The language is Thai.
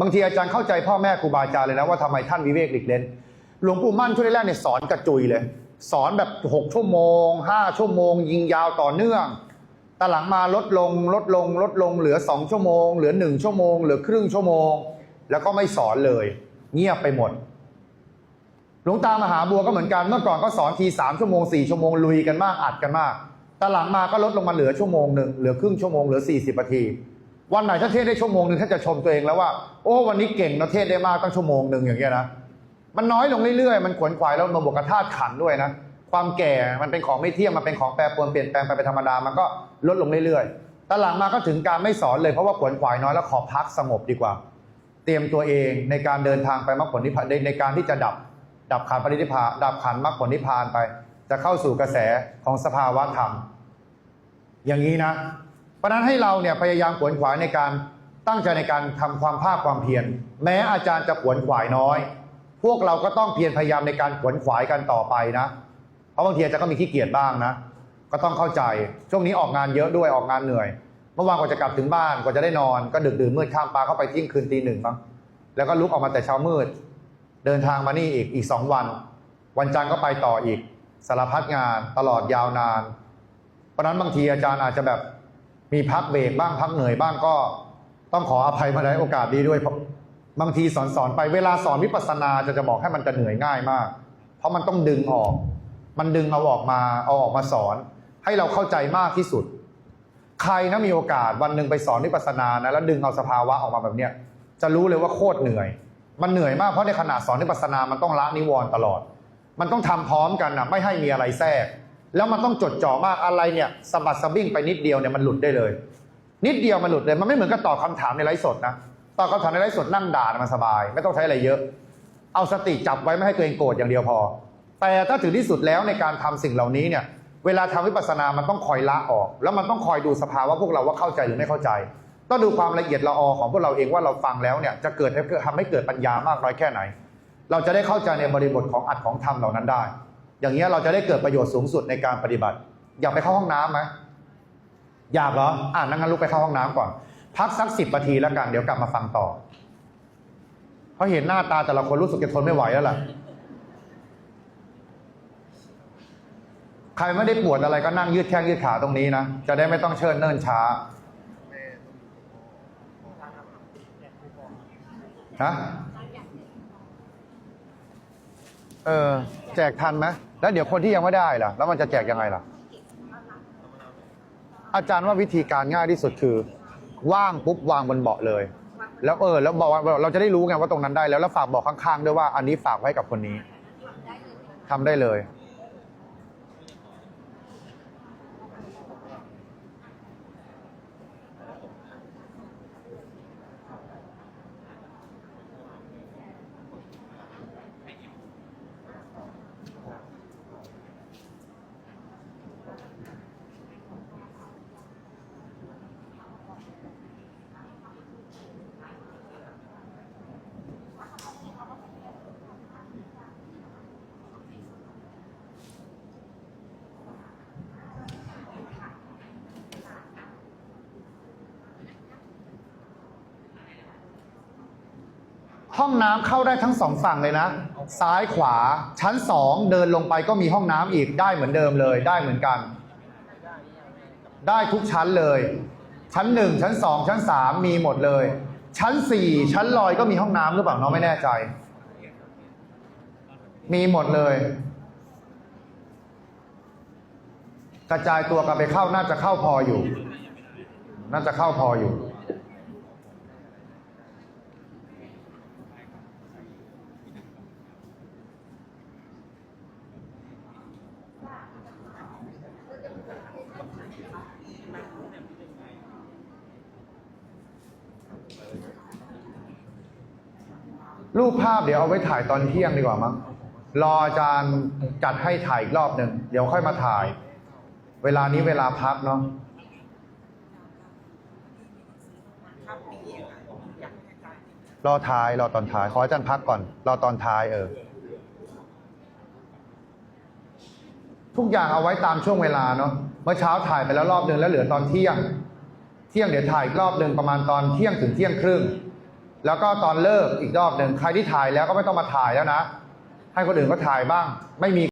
บางทีอาจารย์เข้าใจพ่อแม่ครูบาอาจารย์เลยนะว่าทำไมท่านวิเวกหลีกเล่นหลวงปู่มั่นช่วงแรกเนี่ยสอนกระจุยเลย สอนแบบหกชั่วโมงห้าชั่วโมง ยิงยาวต่อเนื่องแต่หลังมาลดลงลดลงลดลงเหลือสองชั่วโมง เหลือหนึ่งชั่วโมง เหลือครึ่งชั่วโมง แล้วก็ไม่สอนเลย เงียบไปหมดหลวงตามหาบัวก็เหมือนกันเมื่อก่อนก็สอนทีสามชั่วโมงสี่ชั่วโมงลุยกันมากอัดกันมากแต่หลังมาก็ลดลงมาเหลือชั่วโมงหนึ่งเหลือครึ่งชั่วโมงเหลือสี่สิบนาที วันไหนถ้าเทศได้ชั่วโมงหนึ่งท่านจะชมตัวเองแล้วว่า โอ้วันนี้เก่งนะเทศได้มากตั้งชั่วโมงหนึ่งอย่างเงี้ยนะมันน้อยลงเรื่อยๆ มันขวนขวายแล้วมาบวกกับธาตุขันด้วยนะ ความแก่มันเป็นของไม่เที่ยงมันเป็นของแปรปรวนเปลี่ยนแปลงไปเป็นธรรมดามันก็ลดลงเรื่อยๆแต่หลังมาก็ถึงการไม่สอนเลยเพราะว่าขวนขวายน้อยแล้วขอพักสงบดีกว่า เตรียมตัวเองในการเดินทางไปมรรคผลนิพพานในการที่จะดับ ดับขันปรินิพพานดับขันมรรคผลนิพพานไป จะเข้าสู่กระแสของสภาวะธรรม อย่างนี้นะ เพราะนั้นให้เราเนี่ยพยายามขวนขวายในการตั้งใจในการทำความภาคความเพียรแม้อาจารย์จะขวนขวายน้อย พวกเราก็ต้องเพียรพยายามในการขวนขวายกันต่อไปนะ เพราะบางทีอาจารย์ก็มีขี้เกียจบ้างนะ ก็ต้องเข้าใจช่วงนี้ออกงานเยอะด้วยออกงานเหนื่อยเมื่อวานกว่าจะกลับถึงบ้านกว่าจะได้นอนก็ดึกดื่นมืดข้ามปลาเข้าไปที่ยงคืนตีหนึ่งบ้างแล้วก็ลุกออกมาแต่เช้ามืด เดินทางมานี่อีกอีกสองวัน วันจันทร์ก็ไปต่ออีกสารพัดงานตลอดยาวนาน เพราะนั้นบางทีอาจารย์อาจจะแบบ มีพักเบรกบ้างพักเหนื่อยบ้างก็ต้องขออภัยมาในโอกาสดีด้วยเพราะบางทีสอนสอนไปเวลาสอนวิปัสสนาจะจะบอกให้มันจะเหนื่อยง่ายมาก เพราะมันต้องดึงออก มันดึงเอาออกมาเอาออกมาสอน ให้เราเข้าใจมากที่สุด ใครนะมีโอกาสวันหนึ่งไปสอนวิปัสสนานะแล้วดึงเอาสภาวะออกมาแบบเนี้ยจะรู้เลยว่าโคตรเหนื่อย มันเหนื่อยมากเพราะในขณะสอนวิปัสสนามันต้องละนิวรณ์ตลอด มันต้องทำพร้อมกันนะไม่ให้มีอะไรแทรก แล้วมันต้องจดจ่อมากอะไรเนี่ยสะบัดสะบิ้งไปนิดเดียวเนี่ยมันหลุดได้เลย นิดเดียวมันหลุดเลย มันไม่เหมือนกับตอบคำถามในไลฟ์สดนะตอบคำถามในไลฟ์สดนั่งด่ามันสบาย ไม่ต้องใช้อะไรเยอะ เอาสติจับไว้ไม่ให้ตัวเองโกรธอย่างเดียวพอ แต่ถ้าถึงที่สุดแล้วในการทำสิ่งเหล่านี้เนี่ย เวลาทำวิปัสสนามันต้องคอยละออก แล้วมันต้องคอยดูสภาวะพวกเราว่าเข้าใจหรือไม่เข้าใจ ต้องดูความละเอียดละออของพวกเราเองว่าเราฟังแล้วเนี่ยจะเกิดทำให้เกิดปัญญามากน้อยแค่ไหน เราจะได้เข้าใจในบริบทของอัดของธรรมเหล่านั้นได้ อย่างนี้ยเราจะได้เกิดประโยชน์สูงสุดในการปฏิบัติ อยากไปเข้าห้องน้ำไหมอยากเหรออ่านั่งงั้นลุกไปเข้าห้องน้ำก่อน พักสักสิบนาทีแล้วกันเดี๋ยวกลับมาฟังต่อ เพราะเห็นหน้าตาแต่ละคนรู้สึกจะทนไม่ไหวแล้วล่ะ ใครไม่ได้ปวดอะไรก็นั่งยืดแข้งยืดขาตรงนี้นะ จะได้ไม่ต้องเชิญเนิ่นช้าฮะเออ แจกทันไหม แล้วเดี๋ยวคนที่ยังไม่ได้ล่ะ แล้วมันจะแจกยังไงล่ะ อาจารย์ว่าวิธีการง่ายที่สุดคือ ว่างปุ๊บวางบนเบาะเลย แล้วเออ แล้วบอกว่าเราจะได้รู้ไงว่าตรงนั้นได้แล้วแล้วฝากบอกข้างๆด้วยว่าอันนี้ฝากไว้กับคนนี้ทำได้เลย ห้องน้ำเข้าได้ทั้งสองฝั่งเลยนะ ซ้ายขวาชั้นสองเดินลงไปก็มีห้องน้ำอีกได้เหมือนเดิมเลยได้เหมือนกัน ได้ทุกชั้นเลย ชั้นหนึ่งชั้นสองชั้นสามมีหมดเลย ชั้นสี่ชั้นลอยก็มีห้องน้ำหรือเปล่าน้องไม่แน่ใจ มีหมดเลย กระจายตัวกันไปเข้าน่าจะเข้าพออยู่ น่าจะเข้าพออยู่ รูปภาพเดี๋ยวเอาไว้ถ่ายตอนเที่ยงดีกว่ามั้งรออาจารย์จัดให้ถ่ายอีกรอบหนึ่งเดี๋ยวค่อยมาถ่าย เวลานี้เวลาพักเนาะรอท้ายรอตอนท้าย ขออาจารย์พักก่อน รอตอนท้ายเออ ทุกอย่างเอาไว้ตามช่วงเวลาเนาะเมื่อเช้าถ่ายไปแล้วรอบหนึ่งแล้วเหลือตอนเที่ยง เที่ยงเดี๋ยวถ่ายอีกรอบหนึ่งประมาณตอนเที่ยงถึงเที่ยงครึ่ง แล้วก็ตอนเลิกอีกรอบหนึ่งใครที่ถ่ายแล้วก็ไม่ต้องมาถ่ายแล้วนะ ให้คนอื่นก็ถ่ายบ้างไม่มี